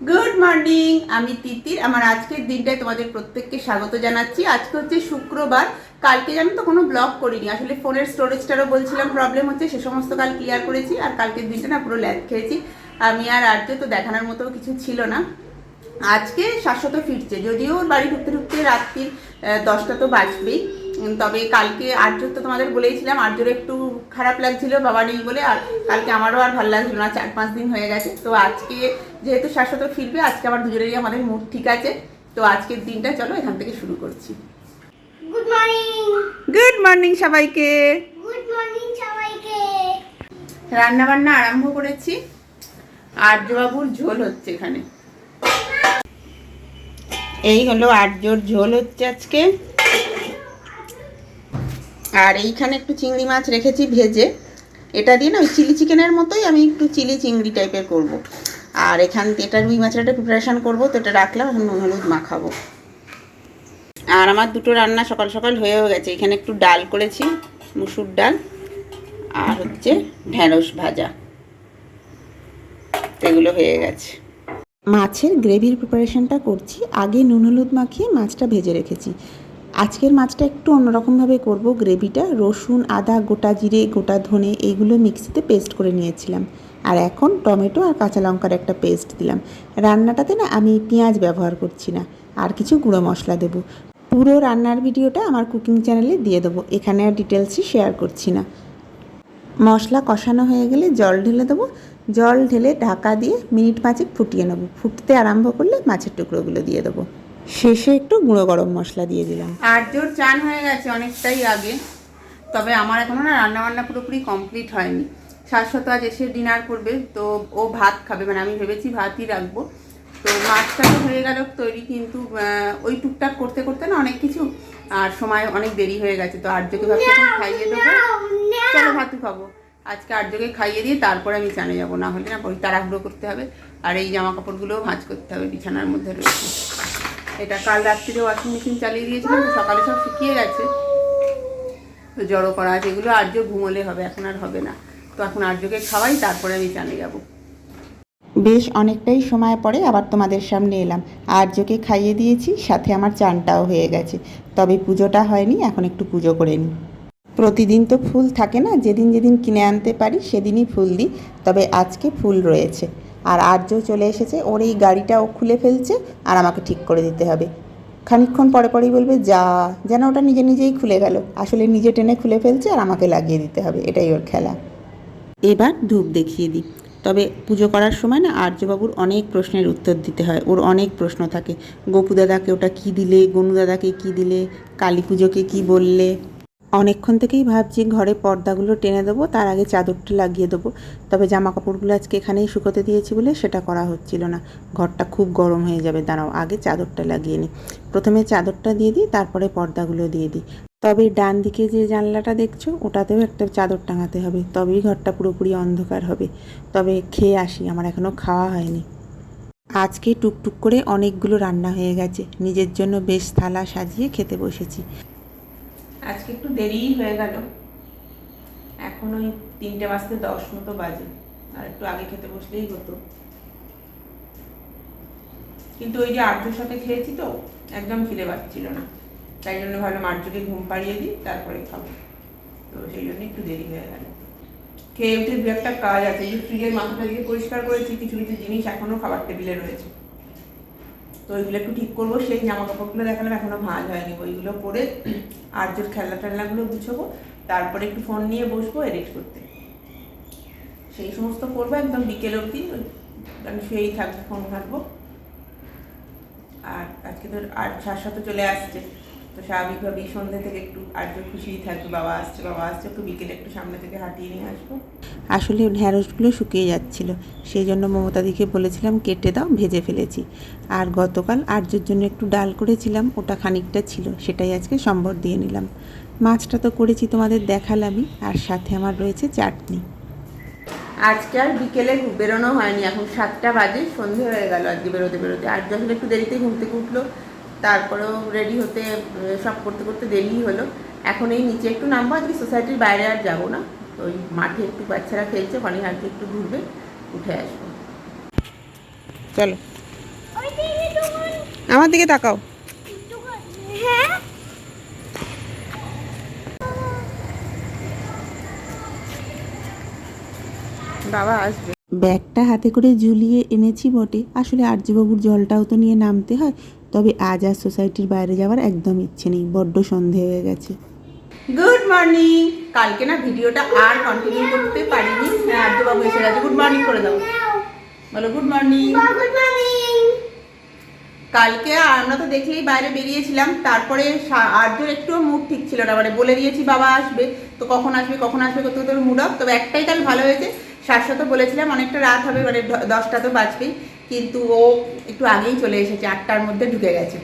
Good morning আমি তিতির আমার আজকের দিনটায় তোমাদের প্রত্যেককে স্বাগত জানাচ্ছি। আজকে হচ্ছে শুক্রবার। কালকে জানো তো কোনো ব্লগ করিনি। আসলে ফোনের স্টোরেজটারও বলছিলাম প্রবলেম হচ্ছে সে সমস্ত কাল ক্লিয়ার করেছি আর কালকের দিনটা না পুরো ল্যাদ খেয়েছি। আমি আর আর্য তো দেখানোর মতো কিছু ছিল না। আজকে শাশ্বত ফিরছে। যদিও ওর বাড়ি ঢুকতে ঢুকতে রাত্রির দশটা তো বাজবেই। তবে কালকে আর্য তো তোমাদের বলেইছিলাম, আর্যর একটু খারাপ লাগছিল বাবা নেই বলে আর কালকে আমারও আর ভালো লাগছিল না চার পাঁচ দিন হয়ে গেছে। তো আজকে যেহেতু শাশ্বত ফিরবে আজকে আবার দুজনেরই আমাদের মুড ঠিক আছে। তো আজকের দিনটা চলো এখান থেকে শুরু করছি। গুড মর্নিং গুড মর্নিং সবাইকে। গুড মর্নিং সবাইকে! রান্না বান্না আরম্ভ করেছি। আর্যবাবুর ঝোল হচ্ছে এখানে। এই হলো আর্যর ঝোল হচ্ছে আজকে। আর এইখানে একটু চিংড়ি মাছ রেখেছি ভেজে। এটা দিয়ে না ওই চিলি চিকেনের মতোই আমি একটু চিলি চিংড়ি টাইপের করব। আর এখান এটা রুই মাছের একটা প্রিপারেশান করব, তো এটা রাখলাম, এখন নুন, হলুদ মাখাবো। আর আমার দুটো রান্না সকাল সকাল হয়েও গেছে। এখানে একটু ডাল করেছি, মুসুর ডাল, আর হচ্ছে ঢ্যাঁড়স ভাজা। এগুলো হয়ে গেছে। মাছের গ্রেভির প্রিপারেশনটা করছি। আগে নুন, হলুদ মাখিয়ে মাছটা ভেজে রেখেছি। আজকের মাছটা একটু অন্যরকমভাবে করব। গ্রেভিটা রসুন, আদা, গোটা জিরে, গোটা ধনে এইগুলো মিক্সিতে পেস্ট করে নিয়েছিলাম। আর এখন টমেটো আর কাঁচা লঙ্কার একটা পেস্ট দিলাম। রান্নাটাতে না আমি পেঁয়াজ ব্যবহার করছি না, আর কিছু গুঁড়ো মশলা দেবো। পুরো রান্নার ভিডিওটা আমার কুকিং চ্যানেলে দিয়ে দেবো, এখানে আর ডিটেলসই শেয়ার করছি না। মশলা কষানো হয়ে গেলে জল ঢেলে দেবো। জল ঢেলে ঢাকা দিয়ে মিনিট পাঁচেক ফুটিয়ে নেব। ফুটতে আরম্ভ করলে মাছের টুকরোগুলো দিয়ে দেবো। শেষে একটু গুঁড়ো গরম মশলা দিয়ে দিলাম। আর্যর চান হয়ে গেছে অনেকটাই আগে, তবে আমার এখনও না রান্না বান্না পুরোপুরি কমপ্লিট হয়নি। শাশ্বত আজ এসে ডিনার করবে, তো ও ভাত খাবে মানে আমি ভেবেছি ভাতই রাখব। তো মাছটা তো হয়ে গেল তৈরি, কিন্তু ওই টুকটাক করতে করতে না অনেক কিছু, আর সময় অনেক দেরি হয়ে গেছে, তো আর্যকে ভাবছি খাইয়ে দেবো। চলো ভাতু খাব। আজকে আর্যকে খাইয়ে দিয়ে তারপরে আমি চানে যাব, না হলে না ওই তাড়াহুড়ো করতে হবে, আর এই জামা কাপড়গুলোও ভাঁজ করতে হবে, বিছানার মধ্যে রয়েছে। এটা কাল রাত্রিরে ওয়াশিং মেশিন চালিয়ে দিয়েছিলাম সকালে সব শুকিয়ে গেছে। তো জড়ো করা আছে, এগুলো আর্য ঘুমোলে হবে, এখন আর হবে না। তো এখন আর্যকে খাওয়াই, তারপরে আমি চানে যাব। বেশ অনেকটাই সময় পরে আবার তোমাদের সামনে এলাম। আর্যকে খাইয়ে দিয়েছি, সাথে আমার চানটাও হয়ে গেছে। তবে পুজোটা হয়নি, এখন একটু পুজো করে নিই। প্রতিদিন তো ফুল থাকে না, যেদিন যেদিন কিনে আনতে পারি, সেদিনই ফুল দিই। তবে আজকে ফুল রয়েছে। আর আর্য চলে এসেছে। ওর এই গাড়িটা ও খুলে ফেলছে আর আমাকে ঠিক করে দিতে হবে। খানিকক্ষণ পরে পরেই বলবে, যা। যেন ওটা নিজে নিজেই খুলে গেল। আসলে নিজে টেনে খুলে ফেলছে আর আমাকে লাগিয়ে দিতে হবে। এটাই ওর খেলা। এবার ধূপ দেখিয়ে দিই। তবে পুজো করার সময় না আর্যবাবুর অনেক প্রশ্নের উত্তর দিতে হয়। ওর অনেক প্রশ্ন থাকে। গোপু দাদাকে ওটা কী দিলে? গনু দাদাকে কী দিলে? কালী পুজোকে কী বললে? অনেকক্ষণ থেকেই ভাবছি ঘরে পর্দাগুলো টেনে দেবো, তার আগে চাদরটা লাগিয়ে দেবো। তবে জামা কাপড়গুলো আজকে এখানেই শুকোতে দিয়েছি বলে সেটা করা হচ্ছিল না। ঘরটা খুব গরম হয়ে যাবে, দাঁড়াও, আগে চাদরটা লাগিয়ে নিই প্রথমে চাদরটা দিয়ে দিই, তারপরে পর্দাগুলো দিয়ে দিই। তবে ডান দিকে যে জানলাটা দেখছ, ওটাতেও একটা চাদর টাঙাতে হবে, তবেই ঘরটা পুরোপুরি অন্ধকার হবে। তবে খেয়ে আসি, আমার এখনও খাওয়া হয়নি। আজকে টুকটুক করে অনেকগুলো রান্না হয়ে গেছে, নিজের জন্য বেশ থালা সাজিয়ে খেতে বসেছি। আজকে একটু দেরিই হয়ে গেল। এখন ওই তিনটে বাজতে দশ মতো বাজে। আর একটু আগে খেতে বসলেই হতো। কিন্তু ওই যে আর্যর সাথে খেয়েছি তো, একদম খিদে পাচ্ছিল না। তাই জন্য ভাবলাম আর্যকে ঘুম পাড়িয়ে দিই, তারপরে খাব। তো সেই জন্য একটু দেরি হয়ে গেল। খেয়ে উঠে দু একটা কাজ আছে। যে ফ্রিজের মাথাটা দিয়ে পরিষ্কার করেছি, কিছু কিছু জিনিস এখনও খাবার টেবিলে রয়েছে। তো ওইগুলো একটু ঠিক করব। সেই জামা কাপড়গুলো দেখালাম, এখনও ভাঁজ হয়নি। ওইগুলো করে আর্যর খেলনা টেলনাগুলো গুছবো। তারপরে একটু ফোন নিয়ে বসবো এডিট করতে। সেই সমস্ত করব একদম বিকেল অবধি। আমি শুয়েই থাকব, ফোন ঘাটবো। আর আজকে তো আর শাশ্বত চলে আসছে। তো স্বাভাবিকভাবেই সন্ধ্যে থেকে একটু আর্য খুশিই থাকবে। বাবা আসছে বাবা আসছে। একটু বিকেলে একটু সামনে থেকে হাঁটিয়ে নিয়ে আসব। আসলে ঢ্যাঁড়সগুলো শুকিয়ে যাচ্ছিল। সেই জন্য মমতাদিকে বলেছিলাম, কেটে দাও, ভেজে ফেলেছি। আর গতকাল আর্যের জন্য একটু ডাল করেছিলাম, ওটা খানিকটা ছিল, সেটাই আজকে সম্বর দিয়ে নিলাম। মাছটা তো করেছি তোমাদের দেখালামই, আর সাথে আমার রয়েছে চাটনি। আজকে আর বিকেলে বেরোনো হয়নি, এখন সাতটা বাজে, সন্ধে হয়ে গেল আজকে বেরোতে বেরোতে। আর যখন একটু দেরিতে ঘুম থেকে উঠল, তারপরেও রেডি হতে সব করতে করতে দেরি হলো। এখন এই নিচে একটু নামবো, আজকে সোসাইটির বাইরে আর যাব না। তো ওই মাঠে একটু বাচ্চারা খেলছে আজকে একটু ঘুরবে উঠে আসব। চলো। আমার দিকে তাকাও। হ্যাঁ? বাবা আসবে। ব্যাগটা হাতে করে ঝুলিয়ে এনেছি বটে। আসলে আর্যবাবুর জলটাও তো নিয়ে নামতে হয় তবে আজ আর সোসাইটির বাইরে যাওয়ার একদম ইচ্ছে নেই। বড্ড সন্ধে হয়ে গেছে। গুড মর্নিং কালকে না ভিডিওটা আর কন্টিনিউ করতে পারিনি। হ্যাঁ আর্যবাবু এসে গেছে। গুড মর্নিং করে দাও। বলো গুড মর্নিং গুড মর্নিং কালকে আমরা তো দেখলেই বাইরে বেরিয়েছিলাম। তারপরে আর্যর একটুও মুড ঠিক ছিল না। মানে বলে দিয়েছি বাবা আসবে। তো কখন আসবে কখন আসবে করতে করতে মুড অফ তবে একটাই কাল ভালো হয়েছে। শাশ্বত বলেছিলাম অনেকটা রাত হবে মানে দশটা তো বাজবেই। কিন্তু ও একটু আগেই চলে এসেছে। আটটার মধ্যে ঢুকে গেছে।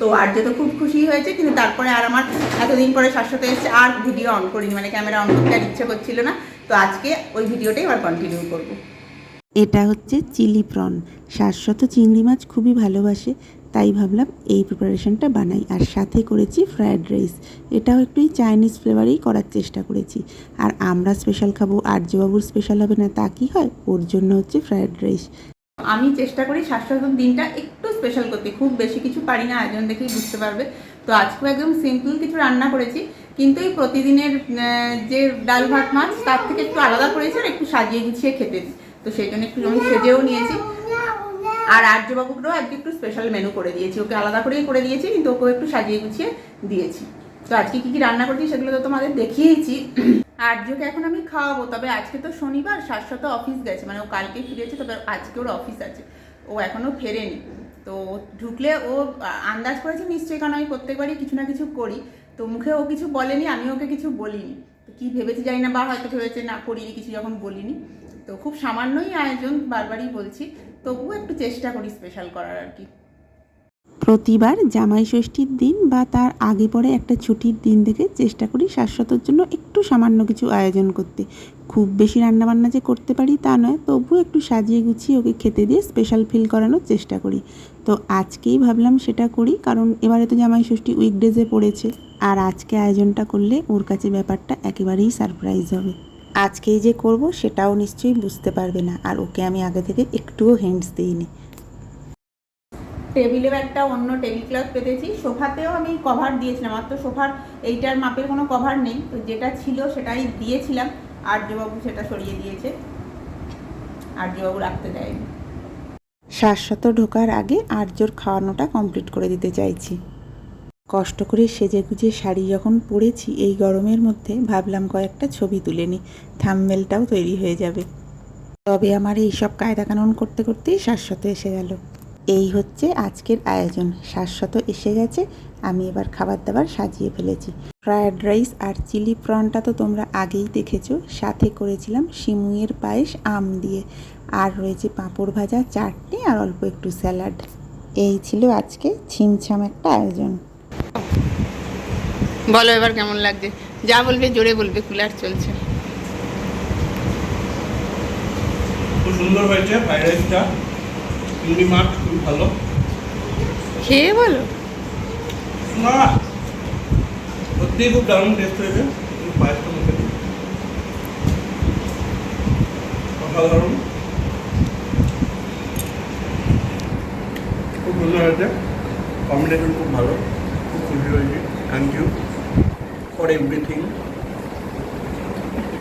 তো আর্য তো খুব খুশি হয়েছে, কিন্তু তারপরে আর আমার এতদিন পরে শাশ্বত এসেছে, আর ভিডিও অন করিনি মানে ক্যামেরা অন করতে আর ইচ্ছে করছিল না। তো আজকে ওই ভিডিওটাই আবার কন্টিনিউ করব। এটা হচ্ছে চিলি প্রন। শাশ্বত চিংড়ি মাছ খুবই ভালোবাসে, তাই ভাবলাম এই প্রিপারেশনটা বানাই। আর সাথে করেছি ফ্রায়েড রাইস এটাও একটু চাইনিজ ফ্লেভারেই করার চেষ্টা করেছি। আর আমরা স্পেশাল খাব আর্যবাবুর স্পেশাল হবে না, তা কি হয়? ওর জন্য হচ্ছে ফ্রায়েড রাইস আমি চেষ্টা করি স্বাস্থ্যকর দিনটা একটু স্পেশাল করতে। খুব বেশি কিছু পারি না, আয়োজন দেখেই বুঝতে পারবে। তো আজকেও একদম সিম্পল কিছু রান্না করেছি, কিন্তু এই প্রতিদিনের যে ডাল ভাত মাছ, তার থেকে একটু আলাদা করেছি আর একটু সাজিয়ে গুছিয়ে খেতে। তো সেই জন্য একটু আমি সেজেও নিয়েছি। আর আর্যবাবুকেও আজকে একটু স্পেশাল মেনু করে দিয়েছি। ওকে আলাদা করেই করে দিয়েছি, কিন্তু ওকেও একটু সাজিয়ে গুছিয়ে দিয়েছি। তো আজকে কি কি রান্না করছি সেগুলো তো তোমাদের দেখিয়েছি আর্যকে এখন আমি খাওয়াবো, তবে আজকে তো শনিবার, শাশ্বত অফিস গেছে মানে ও কালকে ফিরেছে, তবে আজকে ওর অফিস আছে, ও এখনও ফেরেনি। তো ঢুকলে ও আন্দাজ করেছে, নিশ্চয়ই কারণ আমি প্রত্যেকবারই কিছু না কিছু করি, তো মুখে ও কিছু বলেনি, আমি ওকে কিছু বলিনি। তো কী ভেবেছি জানি না, বা হয়তো ভেবেছে না, করিনি, কিছু যখন বলিনি। তো খুব সামান্যই আয়োজন, বারবারই বলছি, তবুও একটু চেষ্টা করি স্পেশাল করার আর কি। প্রতিবার জামাই ষষ্ঠীর দিন বা তার আগে পরে একটা ছুটির দিন দেখে চেষ্টা করি শাশ্বতর জন্য একটু সামান্য কিছু আয়োজন করতে। খুব বেশি রান্নাবান্না যে করতে পারি তা নয় তবুও একটু সাজিয়ে গুছিয়ে ওকে খেতে দিয়ে স্পেশাল ফিল করানোর চেষ্টা করি। তো আজকেই ভাবলাম সেটা করি, কারণ এবারে তো জামাই ষষ্ঠী উইকডেজে পড়েছে। আর আজকে আয়োজনটা করলে ওর কাছে ব্যাপারটা একেবারেই সারপ্রাইজ হবে। আজকেই যে করব সেটাও নিশ্চয়ই বুঝতে পারবে না, আর ওকে আমি আগে থেকে একটুও হেন্টস দিইনি। টেবিলেও একটা অন্য টেবিল ক্লথ পেতেছি। সোফাতেও আমি কভার দিয়েছিলাম আর তো সোফার এইটার মাপের কোনো কভার নেই। তো যেটা ছিল সেটাই দিয়েছিলাম। আর্যবাবু সেটা সরিয়ে দিয়েছে। আর্যবাবু রাখতে দেয়নি। শাশ্বত ঢোকার আগে আর্যর খাওয়ানোটা কমপ্লিট করে দিতে চাইছি। কষ্ট করে সেজে গুজে শাড়ি যখন পরেছি, এই গরমের মধ্যে ভাবলাম কয়েকটা ছবি তুলে নিই। থামমেলটাও তৈরি হয়ে যাবে। তবে আমার এই সব কায়দা কানুন করতে করতেই শাশ্বত এসে গেল। এই হচ্ছে আজকের আয়োজন। শাশ্বত এসে গেছে। আমি এবার খাবার দাবার সাজিয়ে ফেলেছি। ফ্রায়েড রাইস আর চিলি প্রনটা তো তোমরা আগেই দেখেছ। সাথে করেছিলাম সিমুইয়ের পায়েস আম দিয়ে। আর রয়েছে পাঁপড় ভাজা চাটনি আর অল্প একটু স্যালাড। এই ছিল আজকে ছিমছাম একটা আয়োজন। বলো এবার কেমন লাগছে? যা বলবে জোরে বলবে কুলার চলছে। খুব সুন্দর হয়েছে ফ্রাইড রাইসটা। চিংড়ি মাছ খুব ভালো। খেয়ে বলো। না সত্যিই খুব দারুণ টেস্ট হয়েছে। পায়েসটা মুখে অসাধারণ খুব সুন্দর হয়েছে। কম্বিনেশন খুব ভালো। খুব খুশি হয়েছি। থ্যাংক ইউ ফর এভরিথিং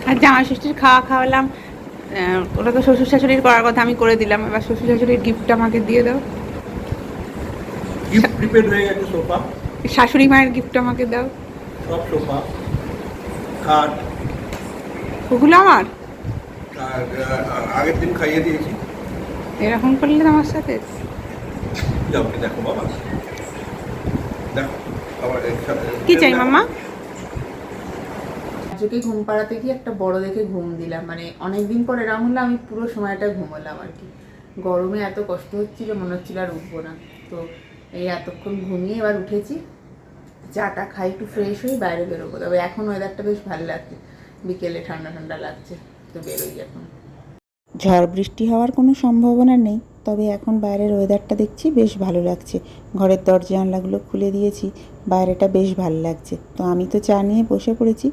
আর জামা ষষ্ঠীর খাওয়া খাওয়ালাম। ওটা তো শ্বশুর শাশুড়ির করার কথা আমি করে দিলাম। এবার শ্বশুর শাশুড়ির গিফটটা আমাকে দিয়ে দাও। গিফট হয়ে গেছে সোফা। শাশুড়ি মায়ের গিফট আমাকে দাও। সব সোফা। খাট ওগুলো আমার? আগের দিন খাইয়ে দিয়েছি। এরকম করলে তো আমার সাথে। দেখো বাবা। দেখো কি চাই মামা আজকে ঘুম পাড়াতে গিয়ে একটা বড় দেখে ঘুম দিলাম। মানে অনেক দিন পর এরকম হলে আমি পুরো সময়টা ঘুমোলাম আর কি। গরমে এত কষ্ট হচ্ছিল, মনে হচ্ছিল আর উঠবো না। তো এই এতক্ষণ ঘুমিয়ে এবার উঠেছি। চাটা খাই, একটু ফ্রেশ হয়ে বাইরে বেরোবো। তবে এখন ওয়েদারটা বেশ ভালো লাগছে। বিকেলে ঠান্ডা ঠান্ডা লাগছে, তো বেরোই এখন। ঝড় বৃষ্টি হওয়ার কোনো সম্ভাবনা নেই। তবে এখন বাইরের ওয়েদারটা দেখছি বেশ ভালো লাগছে। ঘরের দরজা জানলাগুলো খুলে দিয়েছি, বাইরেটা বেশ ভালো লাগছে। তো আমি তো চা নিয়ে বসে পড়েছি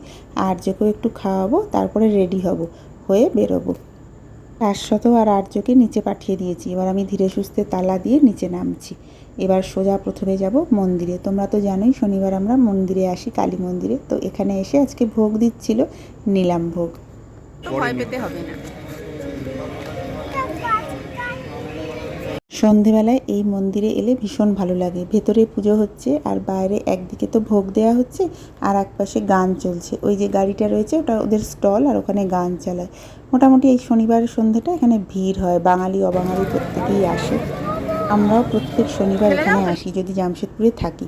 আর যেকেও একটু খাওয়াবো, তারপরে রেডি হব, হয়ে বেরোবো। শাশ্বত আর আর্যকে নিচে পাঠিয়ে দিয়েছি, এবার আমি ধীরে সুস্থে তালা দিয়ে নিচে নামছি। এবার সোজা প্রথমে যাব মন্দিরে। তোমরা তো জানোই, শনিবার আমরা মন্দিরে আসি, কালী মন্দিরে। তো এখানে এসে আজকে ভোগ দিচ্ছিল, নিলাম ভোগ। ভয় পেতে হবে না। সন্ধেবেলায় এই মন্দিরে এলে ভীষণ ভালো লাগে। ভেতরে পুজো হচ্ছে আর বাইরে একদিকে তো ভোগ দেওয়া হচ্ছে আর এক পাশে গান চলছে। ওই যে গাড়িটা রয়েছে ওটা ওদের স্টল আর ওখানে গান চালায়। মোটামুটি এই শনিবার সন্ধ্যাটা এখানে ভিড় হয়, বাঙালি, অবাঙালি প্রত্যেকেই আসে। আমরাও প্রত্যেক শনিবার এখানে আসি, যদি জামশেদপুরে থাকি।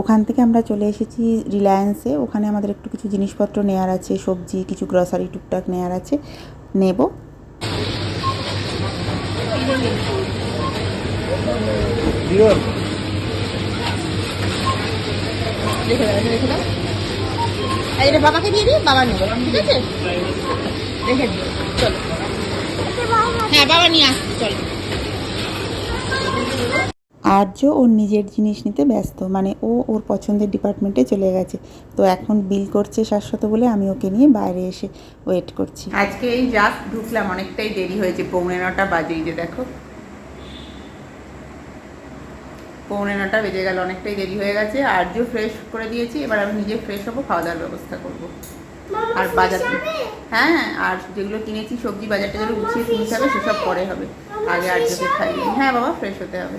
ওখান থেকে আমরা চলে এসেছি রিলায়েন্সে। ওখানে আমাদের একটু কিছু জিনিসপত্র নেওয়ার আছে, সবজি, কিছু গ্রসারি টুকটাক নেওয়ার আছে। নেব। দেখে দাও দেখে দাও আর এটা বাবাকে দিয়ে দিই বাবা নেব ঠিক আছে? দেখে দিও চলো। হ্যাঁ বাবা নিয়ে আসছি চলো। আর্য ওর নিজের জিনিস নিতে ব্যস্ত মানে ও ওর পছন্দের ডিপার্টমেন্টে চলে গেছে। তো এখন বিল করছে শাশ্বত বলে আমি ওকে নিয়ে বাইরে এসে ওয়েট করছি। আজকে এই জাস্ট ঢুকলাম অনেকটাই দেরি হয়েছে পৌনে নটা বাজেই যে দেখো। পৌনে নটা বেজে গেল অনেকটাই দেরি হয়ে গেছে। আর্য ফ্রেশ করে দিয়েছি এবার আমি নিজে ফ্রেশ হব খাওয়া দাওয়ার ব্যবস্থা করব। আর বাজার হ্যাঁ আর যেগুলো কিনেছি সবজি বাজারটা যেগুলো গুছিয়ে কিনতে হবে সেসব পরে হবে। আগে আর্যকে খাইয়ে হ্যাঁ বাবা ফ্রেশ হতে হবে।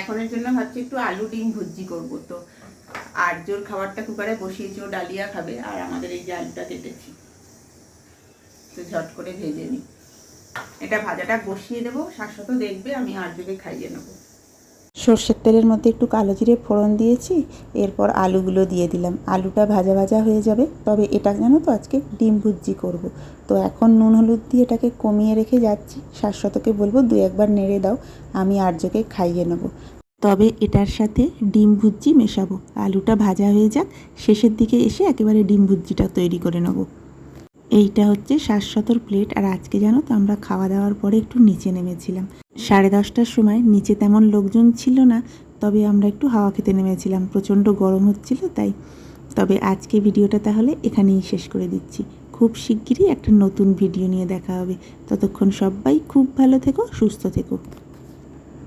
এখনের জন্য ভাবছি একটু আলু ডিম ভুজি করব তো। আর্যর খাবারটা কুকারে বসিয়েছি ও ডালিয়া খাবে আর আমাদের এই যে আলুটা কেটেছি। তো ঝট করে ভেজে নিই। এটা ভাজাটা বসিয়ে দেবো শাশ্বত দেখবে আমি আর্যকে খাইয়ে নেব। সর্ষের তেলের মধ্যে একটু কালো জিরে ফোড়ন দিয়েছি, এরপর আলুগুলো দিয়ে দিলাম। আলুটা ভাজা ভাজা হয়ে যাবে, তবে এটা জানো তো আজকে ডিম ভুজি করব। তো এখন নুন হলুদ দিয়ে এটাকে কমিয়ে রেখে যাচ্ছি শাশ্বতকে বলব দু একবার নেড়ে দাও, আমি আর্যকে খাইয়ে নেব। তবে এটার সাথে ডিম ভুজি মেশাবো। আলুটা ভাজা হয়ে যাক, শেষের দিকে এসে একেবারে ডিম ভুজিটা তৈরি করে নেব। এইটা হচ্ছে শাশ্বতর প্লেট। আর আজকে জানো তো আমরা খাওয়া দাওয়ার পরে একটু নিচে নেমেছিলাম। সাড়ে দশটার সময় নিচে তেমন লোকজন ছিল না, তবে আমরা একটু হাওয়া খেতে নেমেছিলাম। প্রচণ্ড গরম হচ্ছিল তাই। তবে আজকে ভিডিওটা তাহলে এখানেই শেষ করে দিচ্ছি। খুব শিগগিরই একটা নতুন ভিডিও নিয়ে দেখা হবে। ততক্ষণ সবাই খুব ভালো থেকো, সুস্থ থেকো।